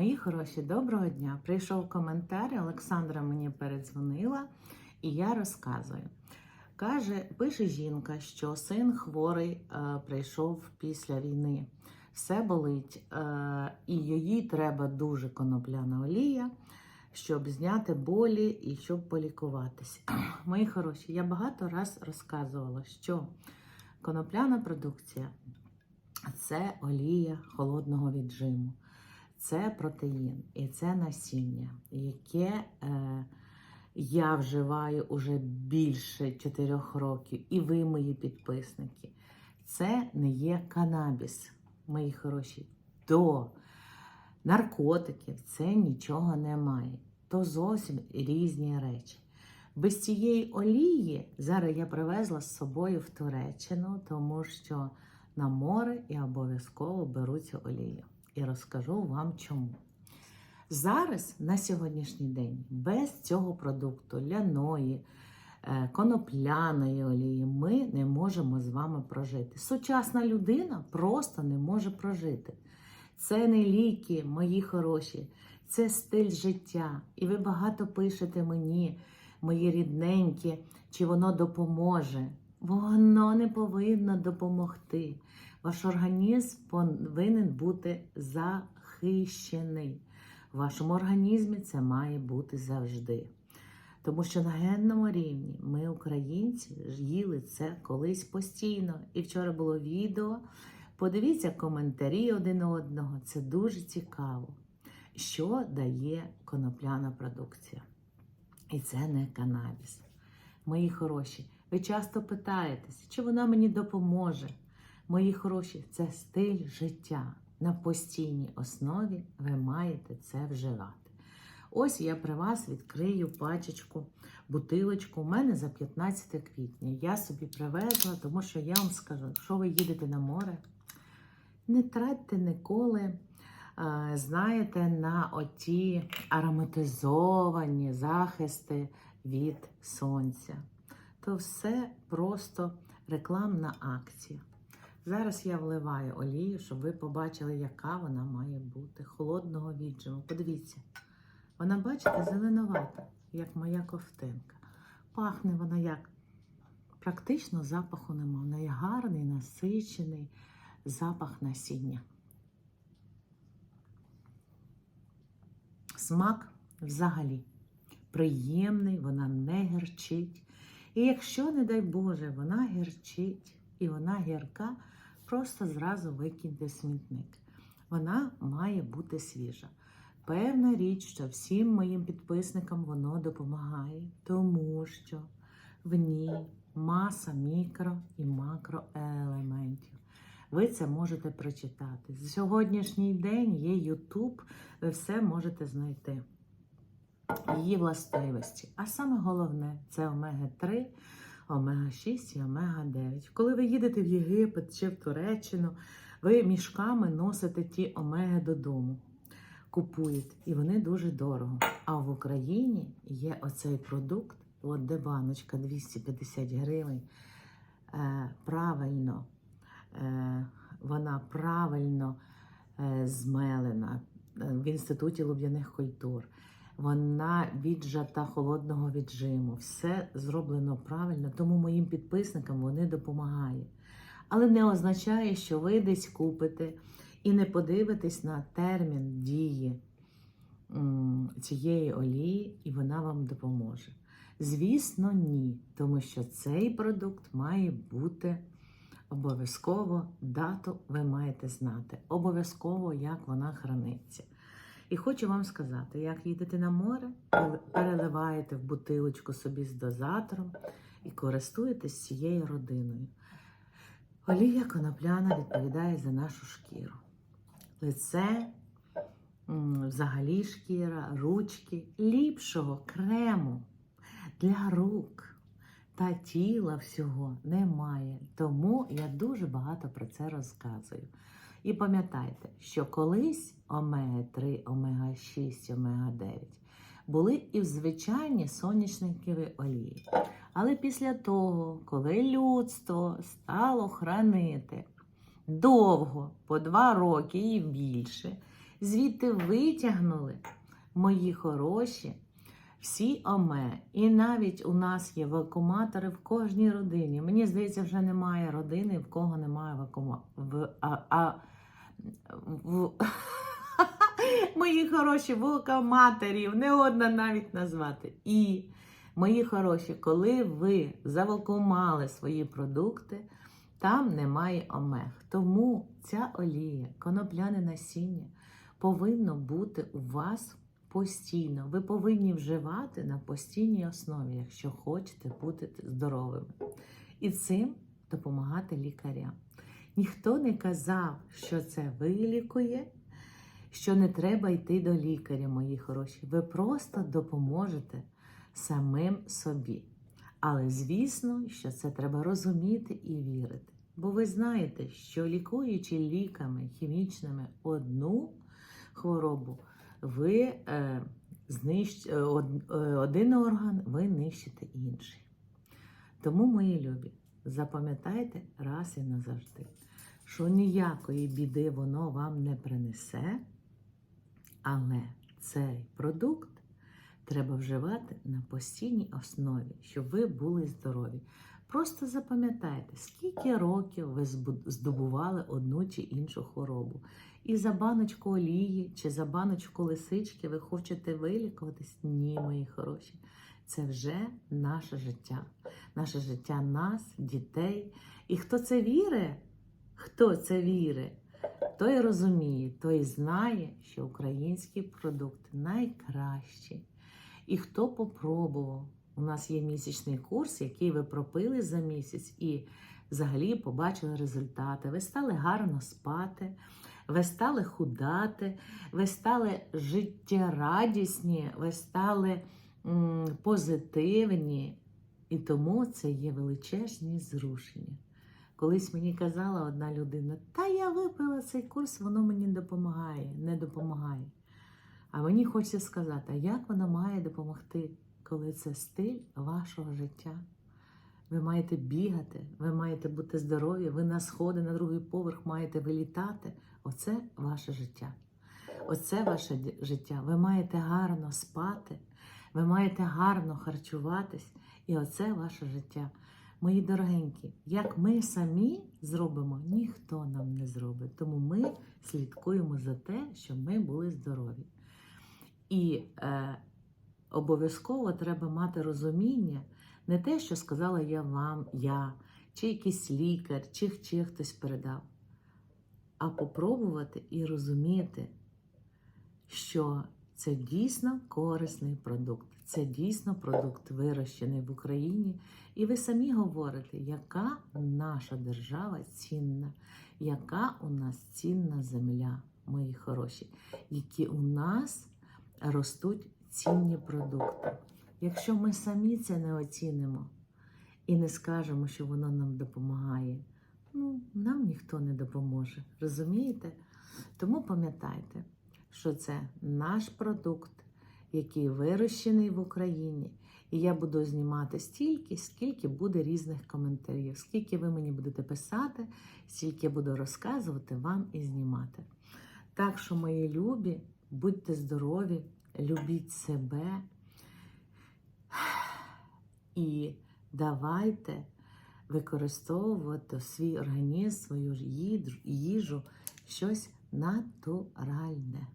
Мої хороші, доброго дня. Прийшов коментар, Олександра мені передзвонила, і я розказую. Каже, пише жінка, що син хворий е, прийшов після війни. Все болить, е, і їй треба дуже конопляна олія, щоб зняти болі і щоб полікуватися. Мої хороші, я багато раз розказувала, що конопляна продукція це олія холодного віджиму, це протеїн і це насіння, яке е, я вживаю уже більше 4 років, і ви, мої підписники. Це не є канабіс, мої хороші. До наркотиків це нічого немає. То зовсім різні речі. Без цієї олії зараз я привезла з собою в Туреччину, тому що на море і обов'язково беру цю олію. І розкажу вам чому. Зараз, на сьогоднішній день, без цього продукту, ляної, е, конопляної олії, ми не можемо з вами прожити. Сучасна людина просто не може прожити. Це не ліки, мої хороші, це стиль життя. І ви багато пишете мені, мої рідненькі, чи воно допоможе. Воно не повинно допомогти. Ваш організм повинен бути захищений. В вашому організмі це має бути завжди. Тому що на генному рівні ми, українці, їли це колись постійно. І вчора було відео. Подивіться коментарі один одного. Це дуже цікаво, що дає конопляна продукція. І це не канабіс. Мої хороші, ви часто питаєтесь, чи вона мені допоможе. Мої хороші, це стиль життя. На постійній основі ви маєте це вживати. Ось я при вас відкрию пачечку, бутилочку. У мене за 15 квітня. Я собі привезла, тому що я вам скажу, якщо ви їдете на море, не тратьте ніколи, знаєте, на оті ароматизовані захисти від сонця. То все просто рекламна акція. Зараз я вливаю олію, щоб ви побачили, яка вона має бути. Холодного віджиму. Подивіться, вона, бачите, зеленувата, як моя ковтинка. Пахне вона як. Практично запаху нема. В неї гарний, насичений запах насіння. Смак взагалі приємний, вона не гірчить. І якщо, не дай Боже, вона гірчить і вона гірка, просто зразу викиньте смітник. Вона має бути свіжа. Певна річ, що всім моїм підписникам воно допомагає, тому що в ній маса мікро і макроелементів. Ви це можете прочитати. За сьогоднішній день є YouTube, ви все можете знайти. Її властивості. А саме головне це омега-3, омега-6 і омега-9. Коли ви їдете в Єгипет чи в Туреччину, ви мішками носите ті омеги додому, купуєте, і вони дуже дорого. А в Україні є оцей продукт, от де баночка 250 гривень. Е, правильно, е, вона правильно е, змелена е, в інституті луб'яних культур. Вона віджата холодного віджиму. Все зроблено правильно, тому моїм підписникам вони допомагають. Але не означає, що ви десь купите і не подивитесь на термін дії цієї олії, і вона вам допоможе. Звісно, ні, тому що цей продукт має бути обов'язково дату ви маєте знати. Обов'язково, як вона храниться. І хочу вам сказати, як їдете на море, переливаєте в бутилочку собі з дозатором і користуєтесь цією родиною. Олія конопляна відповідає за нашу шкіру. Лице, взагалі шкіра, ручки, ліпшого крему для рук та тіла всього немає. Тому я дуже багато про це розказую. І пам'ятайте, що колись омега-3, омега-6, омега-9 були і в звичайні соняшникові олії. Але після того, коли людство стало хранити довго, по два роки і більше, звідти витягнули мої хороші. Всі ОМЕ, і навіть у нас є вакууматори в кожній родині. Мені здається, вже немає родини, в кого немає вакуума... в, а, а, в... Мої хороші вакууматорів, не одна навіть назвати. І, мої хороші, коли ви завакуумали свої продукти, там немає омег. Тому ця олія, конопляне насіння повинно бути у вас постійно. Ви повинні вживати на постійній основі, якщо хочете бути здоровими. І цим допомагати лікарям. Ніхто не казав, що це вилікує, що не треба йти до лікаря, мої хороші. Ви просто допоможете самим собі. Але звісно, що це треба розуміти і вірити. Бо ви знаєте, що лікуючи ліками хімічними одну хворобу, ви е, знищ... е, е, один орган, ви нищите інший. Тому, мої любі, запам'ятайте раз і назавжди, що ніякої біди воно вам не принесе, але цей продукт треба вживати на постійній основі, щоб ви були здорові. Просто запам'ятайте, скільки років ви здобували одну чи іншу хворобу. І за баночку олії чи за баночку лисички ви хочете вилікуватись? Ні, мої хороші. Це вже наше життя. Наше життя нас, дітей. І хто це вірить, хто це вірить, той розуміє, той знає, що українські продукти найкращі. І хто попробував, у нас є місячний курс, який ви пропили за місяць, і взагалі побачили результати. Ви стали гарно спати, ви стали худати, ви стали життєрадісні, ви стали позитивні. І тому це є величезні зрушення. Колись мені казала одна людина: та я випила цей курс, воно мені допомагає, не допомагає. А мені хочеться сказати, а як воно має допомогти, коли це стиль вашого життя? Ви маєте бігати, ви маєте бути здорові, ви на сходи, на другий поверх маєте вилітати. Оце ваше життя. Оце ваше життя. Ви маєте гарно спати, ви маєте гарно харчуватись, і оце ваше життя. Мої дорогенькі, як ми самі зробимо, ніхто нам не зробить. Тому ми слідкуємо за те, щоб ми були здорові. І е, обов'язково треба мати розуміння, не те, що сказала я вам, я, чи якийсь лікар, чи, чи хтось передав, а попробувати і розуміти, що це дійсно корисний продукт, це дійсно продукт, вирощений в Україні. І ви самі говорите, яка наша держава цінна, яка у нас цінна земля, мої хороші, які у нас ростуть цінні продукти. Якщо ми самі це не оцінимо і не скажемо, що воно нам допомагає, ну, нам ніхто не допоможе. Розумієте? Тому пам'ятайте, що це наш продукт, який вирощений в Україні. І я буду знімати стільки, скільки буде різних коментарів, скільки ви мені будете писати, стільки я буду розказувати вам і знімати. Так що, мої любі, будьте здорові, любіть себе і давайте використовувати свій організм, свою їжу, щось натуральне.